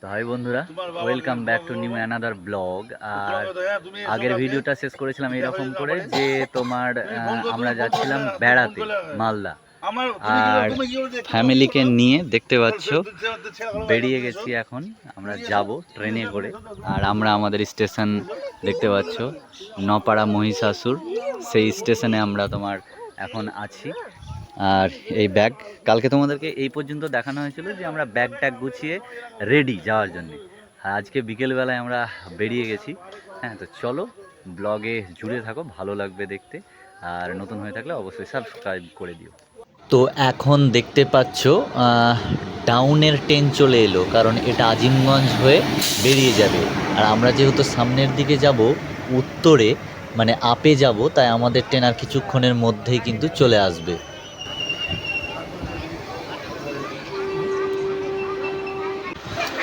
তো হাই বন্ধুরা welcome back to new another blog. আর আগের ভিডিওটা শেষ করেছিলাম এরকম করে যে তোমার আমরা যাচ্ছিলাম বেড়াতে মালদা। আর ফ্যামিলিকে নিয়ে দেখতে পাচ্ছ বেরিয়ে গেছি এখন আমরা যাব ট্রেনে করে। আর আমরা আমাদের স্টেশন দেখতে পাচ্ছ নপাড়া মহিষাসুর। সেই স্টেশনে আমরা তোমার এখন আছি। আর এই ব্যাগ, কালকে তোমাদেরকে এই পর্যন্ত দেখানো হয়েছিল যে আমরা ব্যাগ ট্যাগ গুছিয়ে রেডি যাওয়ার জন্য। আর আজকে বিকেলবেলায় আমরা বেরিয়ে গেছি। হ্যাঁ তো চলো ব্লগে জুড়ে থাকো, ভালো লাগবে দেখতে। আর নতুন হয়ে থাকলে অবশ্যই সাবস্ক্রাইব করে দিও। তো এখন দেখতে পাচ্ছ ডাউনের ট্রেন চলে এলো, কারণ এটা আজিমগঞ্জ হয়ে বেরিয়ে যাবে। আর আমরা যেহেতু সামনের দিকে যাব, উত্তরে মানে আপে যাব, তাই আমাদের ট্রেন আর কিছুক্ষণের মধ্যেই কিন্তু চলে আসবে।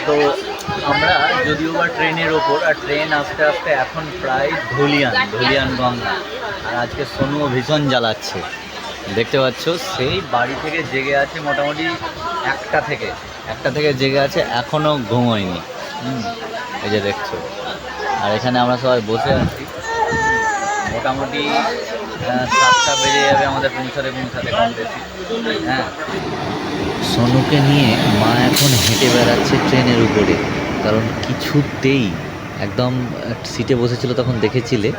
তো আমরা যদিও বা ট্রেনের ওপর, আর ট্রেন আস্তে আস্তে এখন প্রায় ধুলিয়ান ধুলিয়ান গঙ্গা। আর আজকে সোনুও ভীষণ জ্বালাচ্ছে। দেখতে পাচ্ছ, সেই বাড়ি থেকে জেগে আছে মোটামুটি একটা থেকে একটা থেকে জেগে আছে এখনও ঘুমোয়নি। এই যে দেখছ। আর এখানে আমরা সবাই বসে আছি। মোটামুটি সাতটা বেজে যাবে আমাদের পৌঁছাতে পৌঁছাতে কম বেশি হ্যাঁ। সোনুকে নিয়ে মা এখন হেঁটে বেড়াচ্ছে ট্রেনের উপরে। কারণ কিছুতেই একদম সিটে বসেছিল তখন দেখেছিলে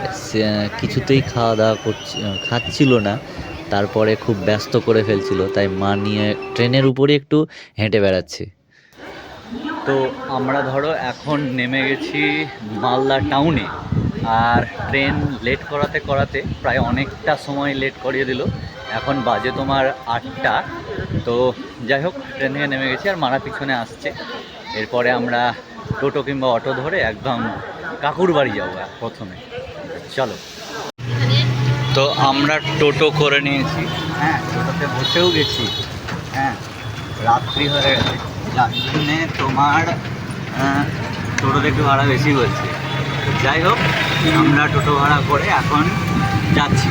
কিছুতেই খাওয়া দাওয়া করছে, খাচ্ছিল না, তারপরে খুব ব্যস্ত করে ফেলছিল, তাই মা নিয়ে ট্রেনের উপরে একটু হেঁটে বেড়াচ্ছে। তো আমরা ধরো এখন নেমে গেছি মালদা টাউনে, আর ট্রেন লেট করাতে করাতে প্রায় অনেকটা সময় লেট করিয়ে দিল। এখন বাজে তোমার আটটা। তো যাই হোক, ট্রেন থেকে নেমে গেছি আর মারা পিছনে আসছে। এরপরে আমরা টোটো কিংবা অটো ধরে একদম কাকুর বাড়ি যাব প্রথমে। চলো। তো আমরা টোটো করে নিয়েছি। হ্যাঁ টোটোতে বসেও গেছি। হ্যাঁ রাত্রি হয়ে গেছে। যার জন্যে তোমার টোটোতে একটু ভাড়া বেশি বলছে যাই হোক, আমরা টোটো ভাড়া করে এখন যাচ্ছি।